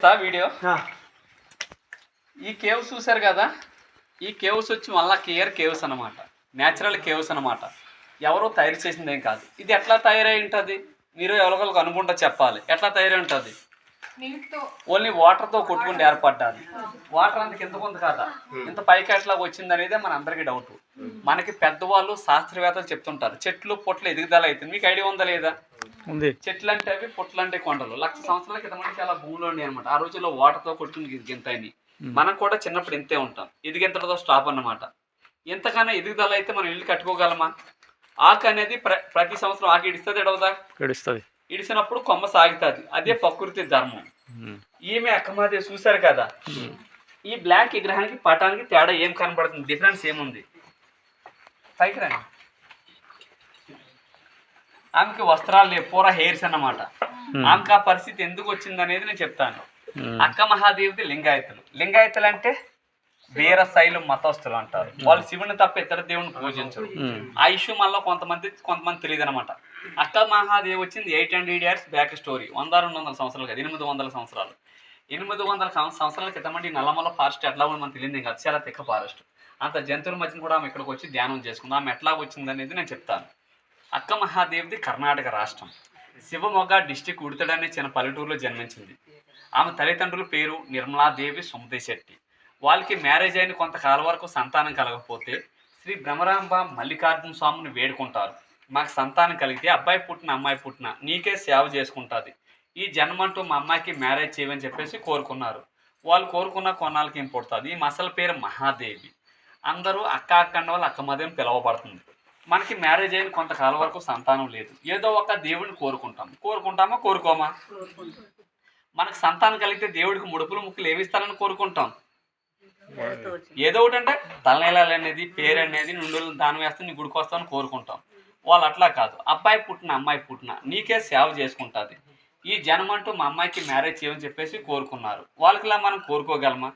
తా వీడియో. ఈ కేవ్స్ చూసారు కదా? ఈ కేవ్స్ వచ్చి మళ్ళా కేర్ కేవ్స్ అన్నమాట. న్యాచురల్ కేవ్స్ అన్నమాట. ఎవరో తయారు చేసింది ఏం కాదు. ఇది ఎట్లా తయారై ఉంటుంది మీరు ఎవరికొకరికి అనుకుంటా చెప్పాలి. ఎట్లా తయారై ఉంటుంది ఓన్లీ వాటర్తో కొట్టుకుని ఏర్పడ్డాది. వాటర్ అంత కింద ఉంది కదా. ఇంత పైకి ఎట్లా వచ్చింది అనేది మన అందరికీ డౌట్. మనకి పెద్దవాళ్ళు శాస్త్రవేత్తలు చెప్తుంటారు. చెట్లు పొట్లు ఎదుగుదల అవుతుంది మీకు ఐడియా ఉందా లేదా? ఉంది. చెట్లు అంటే అవి పొట్లు అంటే కొండలు. లక్ష సంవత్సరాల క్రితం నుంచి అలా భూమిలో ఉన్నాయి అనమాట ఆ రోజుల్లో వాటర్తో కొట్టుకుని గింతని మనం కూడా చిన్నప్పుడు ఇంతే ఉంటాం. ఎదిగెంతటితో స్టాప్ అన్నమాట. ఎంతగానో ఎదుగుదల అయితే మనం ఇల్లు కట్టుకోగలమా? ఆకు అనేది ప్ర ప్రతి సంవత్సరం ఆకు ఇడిస్తుంది ఎడవదా? గడుస్తుంది ఇడిసినప్పుడు కొమ్మ సాగుతుంది. అదే ప్రకృతి ధర్మం. ఈమె అక్కమాదే చూశారు కదా? ఈ బ్లాక్ విగ్రహానికి పటానికి తేడా ఏం కనబడుతుంది? డిఫరెన్స్ ఏముంది? పైకి రండి. ఆమెకి వస్త్రాలు లేవు పూర హెయిర్స్ అన్నమాట. ఆమెకి ఆ పరిస్థితి ఎందుకు వచ్చింది అనేది నేను చెప్తాను. అక్క మహాదేవిది లింగాయతులు. లింగాయతులు అంటే వీర శైలు మతస్థులు అంటారు. వాళ్ళు శివుని తప్ప ఇతర దేవుని పూజించరు. ఆ ఇష్యూ మళ్ళీ కొంతమంది కొంతమంది తెలియదు అనమాట అక్క మహాదేవి వచ్చింది eight hundred years back story. వంద రెండు వందల సంవత్సరాలు కాదు ఎనిమిది వందల సంవత్సరాలు. ఎనిమిది వందల సంవత్సరాల క్రితం ఈ నల్లమల్ల ఫారెస్ట్ ఎట్లా ఉంది మనకు తెలియదు. కాదు చాలా తిక్క ఫారెస్ట్. అంత జంతువుల మధ్యన కూడా ఆమె ఇక్కడికి వచ్చి ధ్యానం చేసుకుంది. ఆమె ఎట్లా వచ్చింది అనేది నేను చెప్తాను. అక్క మహాదేవిది కర్ణాటక రాష్ట్రం. శివమొగ్గ డిస్టిక్ ఉడతడనే చిన్న పల్లెటూరులో జన్మించింది. ఆమె తల్లిదండ్రుల పేరు నిర్మలాదేవి సుమతి శెట్టి వాళ్ళకి మ్యారేజ్ అయిన కొంతకాలం వరకు సంతానం కలగకపోతే శ్రీ భ్రమరాంబ మల్లికార్జున స్వామిని వేడుకుంటారు. మాకు సంతానం కలిగితే అబ్బాయి పుట్టిన అమ్మాయి పుట్టిన నీకే సేవ చేసుకుంటుంది. ఈ జన్మంటూ మా అమ్మాయికి మ్యారేజ్ చేయమని చెప్పేసి కోరుకున్నారు. వాళ్ళు కోరుకున్న కొన్నాళ్ళకి ఏం పుడుతుంది? ఈ మసల పేరు మహాదేవి. అందరూ అక్క అక్కన్న వాళ్ళు అక్క మధ్య పిలువబడుతుంది. మనకి మ్యారేజ్ అయిన కొంతకాలం వరకు సంతానం లేదు. ఏదో ఒక దేవుడిని కోరుకుంటాం. కోరుకుంటామా? కోరుకోమా? మనకు సంతానం కలిగితే దేవుడికి ముడుపులు ముక్కులు ఏమిస్తారని కోరుకుంటాం. ఏదో ఒకటి అంటే తలనీలాలు అనేది పేరు అనేది నుండు దానం వేస్తే నీ గుడికి వస్తామని కోరుకుంటాం. వాళ్ళు అట్లా కాదు. అబ్బాయి పుట్టిన అమ్మాయి పుట్టిన నీకే సేవ చేసుకుంటుంది. ఈ జనమంటూ మా అమ్మాయికి మ్యారేజ్ చేయమని చెప్పేసి కోరుకున్నారు. వాళ్ళకిలా మనం కోరుకోగలమా?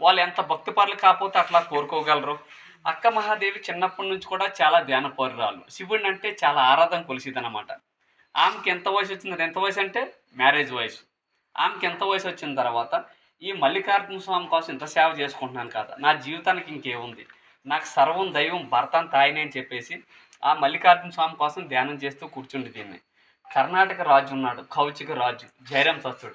వాళ్ళు ఎంత భక్తి పరులు కాకపోతే అట్లా కోరుకోగలరు? అక్క మహాదేవి చిన్నప్పటి నుంచి కూడా చాలా ధ్యాన పరురాలు శివుడిని అంటే చాలా ఆరాధన కొలిసిదనమాట ఆమెకి ఎంత వయసు వచ్చింది ఎంత వయసు అంటే మ్యారేజ్ వయసు. ఆమెకి ఎంత వయసు వచ్చిన తర్వాత ఈ మల్లికార్జున స్వామి కోసం ఇంత సేవ చేసుకుంటున్నాను కదా. నా జీవితానికి ఇంకేముంది? నాకు సర్వం దైవం భర్తను తాయిని అని చెప్పేసి ఆ మల్లికార్జున స్వామి కోసం ధ్యానం చేస్తూ కూర్చుండి దీన్ని. కర్ణాటక రాజు ఉన్నాడు కౌచిక రాజు జైరాం సత్తుడు.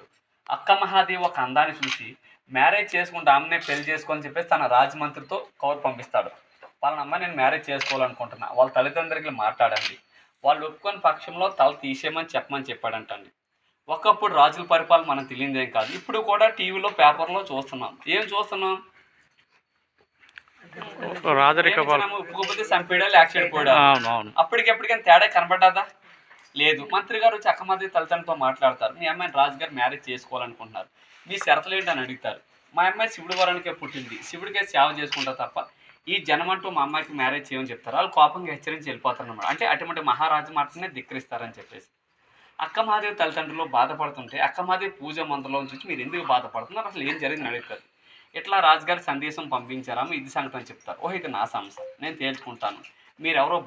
అక్క మహాదేవి ఒక అందాన్ని చూసి మ్యారేజ్ చేసుకుంటే ఆమెనే పెళ్ళి చేసుకొని చెప్పేసి తన రాజమంత్రితో కౌరు పంపిస్తాడు వాళ్ళ అమ్మ నేను మ్యారేజ్ చేసుకోవాలనుకుంటున్నా వాళ్ళ తల్లిదండ్రులకి మాట్లాడండి వాళ్ళు ఒప్పుకొని పక్షంలో తల తీసేయమని చెప్పమని చెప్పాడంటండి ఒకప్పుడు రాజుల పరిపాలన మనకు తెలియదేం కాదు ఇప్పుడు కూడా టీవీలో పేపర్లో చూస్తున్నాం ఏం చూస్తున్నాం రాజరిక? ఒప్పుకోకపోతే చంపేయడాలు యాక్సిడెంట్ పోయడాలు అప్పటికెప్పటికైనా తేడా కనబడ్డాదా లేదు. మంత్రి గారు వచ్చి అక్కమాది తల్లిదండ్రులతో మాట్లాడతారు. మీ అమ్మాయిని రాజుగారు మ్యారేజ్ చేసుకోవాలనుకుంటున్నారు. మీ షరతులు అని అడుగుతారు. మా అమ్మాయి శివుడి వరానికే పుట్టింది. శివుడికే సేవ చేసుకుంటా తప్ప ఈ జనమంటూ మా అమ్మాయికి మ్యారేజ్ చేయమని చెప్తారు. వాళ్ళు కోపంగా హెచ్చరించి వెళ్ళిపోతారు అనమాట అంటే అటువంటి మహారాజు మాటనే ధిక్కరిస్తారని చెప్పేసి. అక్కమాదేవి తల్లిదండ్రులు బాధపడుతుంటే అక్కమాదేవి పూజ మందులో చూసి మీరు ఎందుకు బాధపడుతున్నారు? అసలు ఏం జరిగింది అడుగుతారు. ఇట్లా రాజుగారి సందేశం పంపించారాము ఇది సంగతి అని చెప్తారు. ఓహో ఇది నా సమస్య. నేను తేల్చుకుంటాను. మీరెవరో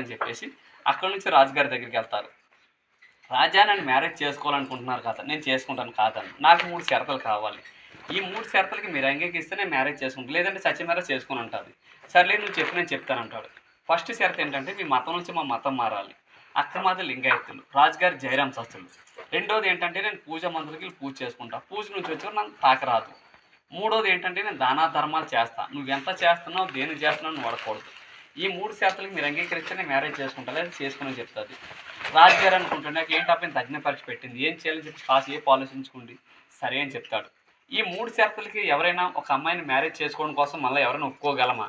అని చెప్పేసి అక్కడి నుంచి రాజుగారి దగ్గరికి వెళ్తారు. రాజా నన్ను మ్యారేజ్ చేసుకోవాలనుకుంటున్నారు కదా నేను చేసుకుంటాను కాదని. నాకు మూడు షరతులు కావాలి. ఈ మూడు షరతులకి మీరు అంగీకరిస్తే నేను మ్యారేజ్ చేసుకుంటాను లేదంటే సత్య మ్యారేజ్ చేసుకుని అంటారు సర్లే నువ్వు చెప్పి నేను చెప్తాను అంటాడు. ఫస్ట్ షరత్ ఏంటంటే మీ మతం నుంచి మా మతం మారాలి. అక్రమాద లింగాయత్తులు రాజుగారి జయరాం సస్తులు. రెండోది ఏంటంటే నేను పూజ మందులకి వెళ్ళి పూజ చేసుకుంటా. పూజ నుంచి వచ్చి నాకు తాకరాదు. మూడోది ఏంటంటే నేను దానా ధర్మాలు చేస్తా. నువ్వు ఎంత చేస్తున్నావు దేని చేస్తున్నావు నువ్వు అడగకూడదు ఈ మూడు శాతాలకు మీరు అంగీకరిస్తే నేను మ్యారేజ్ చేసుకుంటా లేదా చేసుకుని చెప్తుంది రాజుగారు అనుకుంటున్నా నాకు ఏంటి అప్పుడు తగ్గిన పరీక్ష పెట్టింది ఏం చేయాలని చెప్పి కాసు ఏ ఆలోచించుకోండి. సరే అని చెప్తాడు. ఈ మూడు షరతులకి ఎవరైనా ఒక అమ్మాయిని మ్యారేజ్ చేసుకోవడం కోసం మళ్ళీ ఎవరైనా ఒప్పుకోగలమా?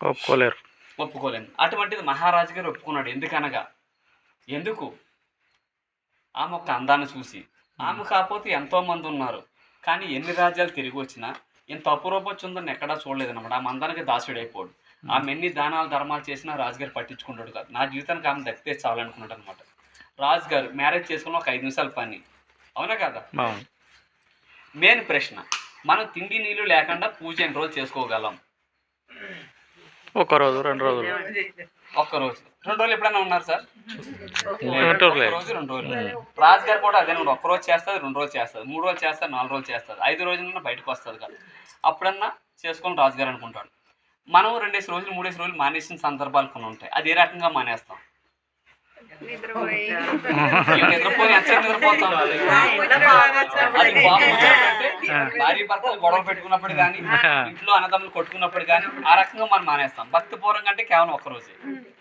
ఒప్పుకోలేరు. ఒప్పుకోలేము అటువంటిది మహారాజు గారు ఒప్పుకున్నాడు ఎందుకనగా ఎందుకు? ఆమె ఒక అందాన్ని చూసి. ఆమె కాకపోతే ఎంతో మంది ఉన్నారు కానీ ఎన్ని రాజ్యాలు తిరిగి వచ్చినా ఇంత అపురూపొచ్చిందని ఎక్కడా చూడలేదు అనమాట ఆమె అందానికి దాసుడైపోడు. ఆమె ఎన్ని దానాలు ధర్మాలు చేసినా రాజుగారు పట్టించుకుంటాడు కాదు. నా జీవితానికి ఆమె దక్కితే చాలనుకున్నాడు అనమాట రాజుగారు మ్యారేజ్ చేసుకున్న ఒక ఐదు నిమిషాల పని. అవునా కదా? మెయిన్ ప్రశ్న. మనం తిండి నీళ్ళు లేకుండా పూజ ఎన్ని రోజులు చేసుకోగలం? ఒక రోజు రెండు రోజులు. ఒక్క రోజు. రెండు రోజులు ఎప్పుడైనా ఉన్నారు సార్? రెండు రోజులే. ఒక్క రోజు రెండు రోజులు. రాజు గారు కూడా అదే ఒక్క రోజు చేస్తుంది రెండు రోజులు చేస్తుంది. మూడు రోజులు చేస్తారు నాలుగు రోజులు చేస్తుంది. ఐదు రోజులన్నా బయటకు వస్తుంది కదా. అప్పుడన్నా చేసుకొని రాజుగారు అనుకుంటాడు. మనం రెండేసి రోజులు మూడేసి రోజులు మానేసిన సందర్భాలు కొన్ని ఉంటాయి. అది ఏ రకంగా మానేస్తాం? భార్య భర్తలు గొడవ పెట్టుకున్నప్పుడు కానీ ఇంట్లో అన్నదమ్ములు కొట్టుకున్నప్పుడు కానీ ఆ రకంగా మనం మానేస్తాం. భక్తి పూర్వం అంటే కేవలం ఒక రోజే.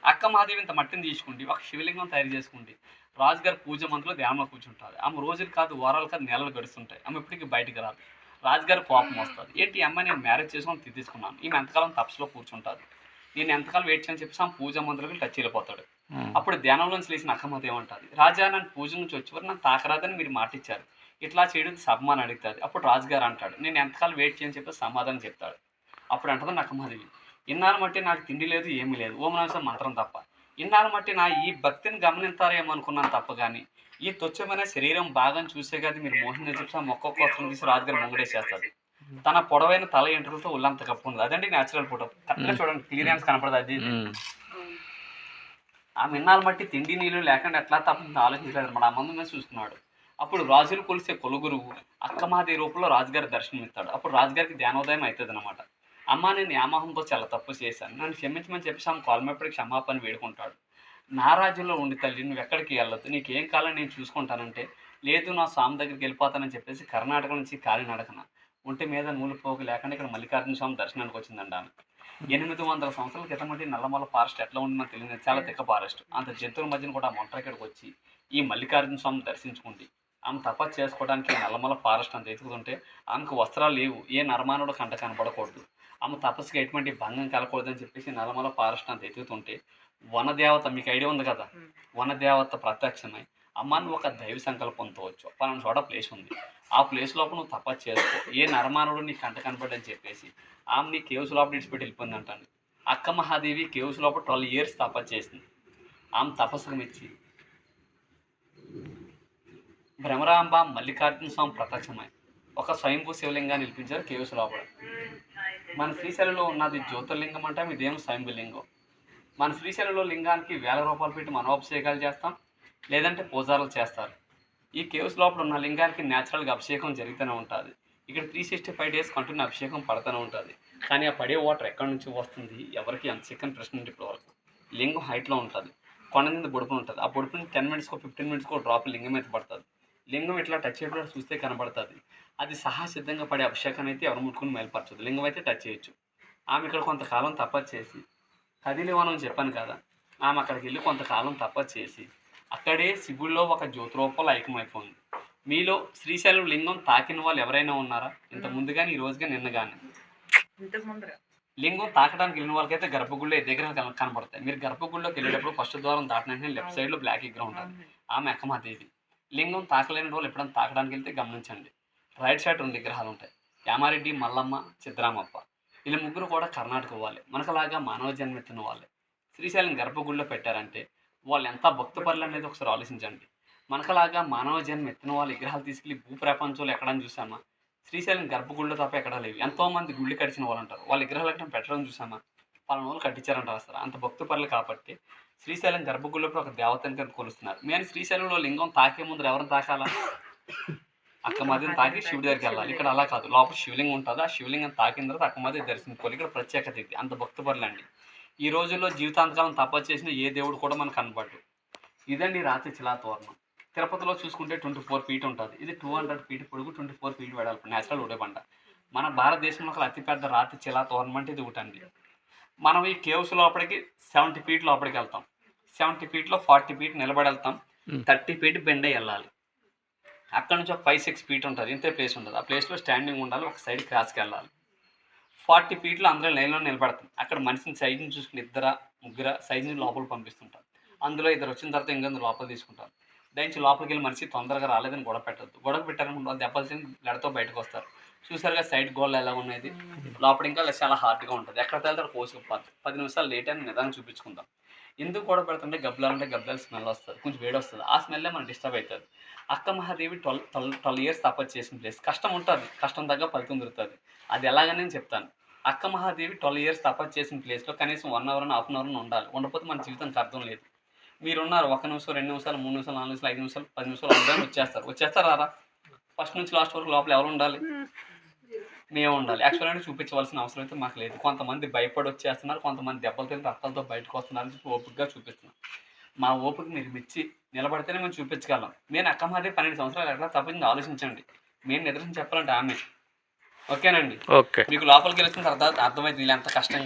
అక్క మహాదేవి ఇంత మట్టిని తీసుకుండి ఒక శివలింగం తయారు చేసుకుండి. రాజుగారి పూజ మందులో ధ్యానంలో కూర్చుంటారు. ఆమె రోజులు కాదు వారాలు కాదు నెలలు గడుస్తుంటాయి. ఆమె ఇప్పటికీ బయటికి రాదు. రాజుగారి కోపం వస్తుంది. ఏంటి ఈ అమ్మాయి నేను మ్యారేజ్ చేసుకొని తీసుకున్నాను. ఈమె ఎంతకాలం తపస్సులో కూర్చుంటారు నేను ఎంతకాలం వెయిట్ చేయని చెప్పేసి ఆమె పూజ మందులకి టచ్ వెళ్ళిపోతాడు. అప్పుడు ధ్యానంలోంచి లేచిన అక్కమత ఏమంటుంది రాజా నన్ను పూజ నుంచి వచ్చేవారు నన్ను తాకరాదని మీరు మాట ఇచ్చారు. ఇట్లా చేయడం సబ్మాన్ అడుగుతుంది. అప్పుడు రాజుగారు అంటాడు నేను ఎంతకాలం వెయిట్ చేయని చెప్పి సమాధానం చెప్తాడు. అప్పుడు అంటుంది నక్కమాదేవి ఇన్నాళ్ళు మట్టి నాకు తిండి లేదు ఏమీ లేదు. ఓం నమః మంత్రం తప్ప. ఇన్నాళ్ళు మట్టి నా ఈ భక్తిని గమనిస్తారేమో అనుకున్నాను తప్ప కానీ ఈ తుచ్చమైన శరీరం భాగం చూసే కదా మీరు మోహిని చెప్పి మొక్క కోసం తీసి రాజుగారు ముంగడేసేస్తుంది తన పొడవైన తల ఎంట్రులతో ఉల్లంత కప్పుకుంది అదండి న్యాచురల్ ఫోటో కరెక్ట్గా చూడండి క్లియరెన్స్ కనపడదు అది. ఆ మిన్నాలు మట్టి తిండి నీళ్ళు లేకుండా ఎట్లా తప్పని ఆలోచించలేదు. మన అమ్మ మీద చూస్తున్నాడు అప్పుడు రాజులు కొలిసే కొలుగురువు అక్కమాది రూపంలో రాజుగారి దర్శనం ఇస్తాడు. అప్పుడు రాజుగారికి ధ్యానోదయం అవుతుంది అనమాట అమ్మ నేను యామోహంతో చాలా తప్పు చేశాను. నన్ను క్షమించమని చెప్పేసి ఆమె కాలమేపటికి క్షమాపణ వేడుకుంటాడు. నా రాజ్యంలో ఉండి తల్లి నువ్వు ఎక్కడికి వెళ్ళొద్దు? నీకు ఏం కావాలని నేను చూసుకుంటానంటే లేదు నా స్వామి దగ్గరికి వెళ్ళిపోతానని చెప్పేసి కర్ణాటక నుంచి కాలినడకన ఒంటి మీద నూలు పోగు లేకుండా ఇక్కడ మల్లికార్జున స్వామి దర్శనానికి వచ్చిందండి ఆమె. ఎనిమిది వందల సంవత్సరాల క్రితం అంటే నల్లమల్ల ఫారెస్ట్ ఎట్లా ఉంటుందో తెలియదు. చాలా తిక్క ఫారెస్ట్. అంత జంతువుల మధ్యన కూడా ఆ మొంట ఇక్కడికి వచ్చి ఈ మల్లికార్జున స్వామిని దర్శించుకుంది. ఆమె తపస్సు చేసుకోవడానికి నల్లమల్ల ఫారెస్ట్ అంత ఎదుగుతుంటే ఆమెకు వస్త్రాలు లేవు. ఏ నరమానుడు కంట కనపడకూడదు. ఆమె తపస్సుకి ఎటువంటి భంగం కలగకూడదని చెప్పేసి నల్లమల్ల ఫారెస్ట్ అంత ఎదుగుతుంటే వనదేవత మీకు ఐడియా ఉంది కదా? వనదేవత ప్రత్యక్షమై. అమ్మ నువ్వు ఒక దైవ సంకల్పంతో వచ్చు పలానా చోట ప్లేస్ ఉంది. ఆ ప్లేస్ లోపల నువ్వు తపస్సు చేసుకో. ఏ నరమానుడు నీ కంట కనపడని చెప్పేసి ఆమె నీ కేవ్స్ లోపల విడిచిపెట్టి వెళ్ళిపోయింది అంటాను అక్క మహాదేవి కేవ్స్ లోపల ట్వెల్వ్ ఇయర్స్ తపస్సు చేసింది. ఆమె తపస్సుకు మెచ్చి భ్రమరాంబ మల్లికార్జున స్వామి ప్రత్యక్షమై ఒక స్వయంభూ శివలింగాన్ని నిలిపించారు కేవ్స్ లోపల. మన శ్రీశైలంలో ఉన్నది జ్యోతిర్లింగం అంటే ఇదేమో స్వయంభూలింగం. మన శ్రీశైలంలో లింగానికి వేల రూపాయలు పెట్టి మనోభిషేకాలు చేస్తాం లేదంటే పూజారులు చేస్తారు. ఈ కేవ్స్ లోపల ఉన్న లింగానికి న్యాచురల్గా అభిషేకం జరుగుతూనే ఉంటుంది. ఇక్కడ three sixty five days continue అభిషేకం పడుతూనే ఉంటుంది. కానీ ఆ పడే వాటర్ ఎక్కడి నుంచి వస్తుంది? ఎవరికి? అంత సెకండ్ ప్రశ్న ఇప్పుడు వరకు. లింగం హైట్లో ఉంటుంది. కొండ మీద బొడుపుని ఉంటుంది. ఆ బొడుపుని టెన్ మినిట్స్కో ఫిఫ్టీన్ మినిట్స్కో డ్రాప్ లింగం మీద పడుతుంది. లింగం ఇట్లా టచ్ చేయడం చూస్తే కనబడుతుంది. అది సహసిద్ధంగా పడే అభిషేకం అయితే ఎవరు ముట్టుకుని మేల్పరచదు. లింగం అయితే టచ్ చేయొచ్చు. ఆమె ఇక్కడ కొంతకాలం తపస్సు చేసి కదిలివనం చెప్పాను కదా. ఆమె అక్కడికి వెళ్ళి కొంతకాలం తపస్సు చేసి అక్కడే శివుల్లో ఒక జ్యోతి రూపంలో ఐక్యమైపోయింది మీలో శ్రీశైలం లింగం తాకిన వాళ్ళు ఎవరైనా ఉన్నారా? ఇంత ముందు కానీ ఈ రోజుగా నిన్న కానీ లింగం తాకడానికి వెళ్ళిన వాళ్ళకైతే గర్భగుడిలో దగ్గర కనపడతాయి మీరు గర్భగుడిలోకి వెళ్ళేటప్పుడు ఫస్ట్ ద్వారం దాటిన వెంటనే లెఫ్ట్ సైడ్లో బ్లాక్ విగ్రహం ఉంటుంది. ఆమె అక్కమాదేవి లింగం తాకలేని వాళ్ళు ఎప్పుడైనా తాకడానికి వెళ్తే గమనించండి. రైట్ సైడ్ రెండు విగ్రహాలు ఉంటాయి. యామారెడ్డి మల్లమ్మ చిద్రామప్ప. వీళ్ళ ముగ్గురు కూడా కర్ణాటక వాళ్ళే. మనకలాగా మానవ జన్మెత్తిన వాళ్ళే. శ్రీశైలం గర్భగుడిలో పెట్టారంటే వాళ్ళు ఎంత భక్తుపరులు అనేది ఒకసారి ఆలోచించండి. మనకలాగా మానవ జన్మ ఎత్తిన వాళ్ళు విగ్రహాలు తీసుకెళ్ళి భూ ప్రపంచంలో ఎక్కడని చూసామా? శ్రీశైలం గర్భగుడిలో తప్ప ఎక్కడా లేవు. ఎంతోమంది గుళ్ళు కడిచిన వాళ్ళు అంటారు వాళ్ళ విగ్రహాలు ఎక్కడ పెట్టడం చూసామా? పలానా వాళ్ళు కట్టించారంటారు అసలు అంత భక్తుపరులు కాబట్టి శ్రీశైలం గర్భగుడిలో ఒక దేవతని కనుక కొలుస్తున్నారు. మేము శ్రీశైలంలో లింగం తాకే ముందు ఎవరిని తాకాలా? అక్క మధ్యని తాకి శివుడి దగ్గరికి వెళ్ళాలి. ఇక్కడ అలా కాదు. లోపల శివలింగం ఉంటుంది. ఆ శివలింగం తాకిన తర్వాత అక్క మధ్య దర్శించుకోవాలి ఇక్కడ ప్రత్యేకత ఇది. అంత భక్తపరులు అండి ఈ రోజుల్లో జీవితాంతకాలం తపస్సు చేసిన ఏ దేవుడు కూడా మనకు కనపడ్డు ఇదండి రాతి శిలా తోరణం తిరుపతిలో చూసుకుంటే ట్వంటీ ఫోర్ ఫీట్ ఉంటుంది. ఇది టూ హండ్రెడ్ ఫీట్ పొడుగు ట్వంటీ ఫోర్ ఫీట్ వెడల్పు. నేచురల్ ఉడబండ. మన భారతదేశంలో ఒక అతిపెద్ద రాతి శిలా తోరణం అంటే ఇది ఒకటండి మనం ఈ కేవ్స్ లోపలికి సెవెంటీ ఫీట్ లోపలికి వెళ్తాం. సెవెంటీ ఫీట్లో ఫార్టీ ఫీట్ నిలబడి వెళ్తాం. థర్టీ ఫీట్ బెండ్ వెళ్ళాలి. అక్కడ నుంచి ఒక ఫైవ్ సిక్స్ ఫీట్ ఉంటుంది. ఇంతే ప్లేస్ ఉంటుంది. ఆ ప్లేస్లో స్టాండింగ్ ఉండాలి. ఒక సైడ్ క్రాస్కి వెళ్ళాలి. ఫార్టీ ఫీట్లో అందరూ లైన్లో నిలబడతాం. అక్కడ మనిషిని సైజుని చూసుకుని ఇద్దర ముగ్గుర సైజుని లోపల పంపిస్తుంటారు. అందులో ఇద్దరు వచ్చిన తర్వాత ఇంకొంత లోపల తీసుకుంటారు. దయచి లోపలికి వెళ్ళి మనిషి తొందరగా రాలేదని గొడవ పెట్టద్దు. గొడవ పెట్టారనుకుంటే దెబ్బలు తిని గడతో బయటకు వస్తారు. చూసారుగా సైడ్ గోల్ ఎలా ఉన్నది? లోపల ఇంకా చాలా హార్డ్గా ఉంటుంది. ఎక్కడ వెళ్తారు కోసుకుపోతుంది పది నిమిషాలు లేట్ అని నిదానం చూపించుకుందాం. ఎందుకు కూడా పెడుతుంటే గబ్బలాలంటే గబ్బలాలు స్మెల్ వస్తుంది కొంచెం వేడి వస్తుంది. ఆ స్మెల్లే మనకు డిస్టర్బ్ అవుతుంది Akka Mahadevi twelve twelve twelve years తపస్సు చేసిన ప్లేస్ కష్టం ఉంటుంది కష్టం తగ్గ ఫలితం దొరుకుతుంది. అది ఎలాగని నేను చెప్తాను. అక్క మహాదేవి ట్వెల్వ్ ఇయర్స్ తపస్సు చేసిన ప్లేస్లో కనీసం one hour half an hour ఉండాలి. ఉండకపోతే మన జీవితానికి అర్థం లేదు. మీరున్నారు ఒక నిమిషం రెండు నిమిషాలు మూడు నిమిషాలు నాలుగు నిమిషాలు ఐదు నిమిషాలు పది నిమిషాలు అందరూ వచ్చేస్తారు. వచ్చేస్తారా రా? ఫస్ట్ నుంచి లాస్ట్ వరకు లోపల ఎవరు ఉండాలి? మేము ఉండాలి. యాక్చువల్ అంటే చూపించవలసిన అవసరం అయితే మాకు లేదు. కొంతమంది భయపడి వచ్చేస్తున్నారు కొంతమంది దెబ్బలు తిని రక్తాలతో బయటకు వస్తున్నారు ఓపికగా చూపిస్తున్నాం. మా ఓపిక మీరు మెచ్చి నిలబడితేనే మేము చూపించగలం. నేను అక్క మాట పన్నెండు సంవత్సరాలు ఎట్లా తప్పింది ఆలోచించండి. మేము నిద్రని చెప్పాలంటే ఆమె. ఓకేనండి? ఓకే. మీకు లోపలికి వెళ్తున్న తర్వాత అర్థమైంది వీళ్ళు ఎంత కష్టంగా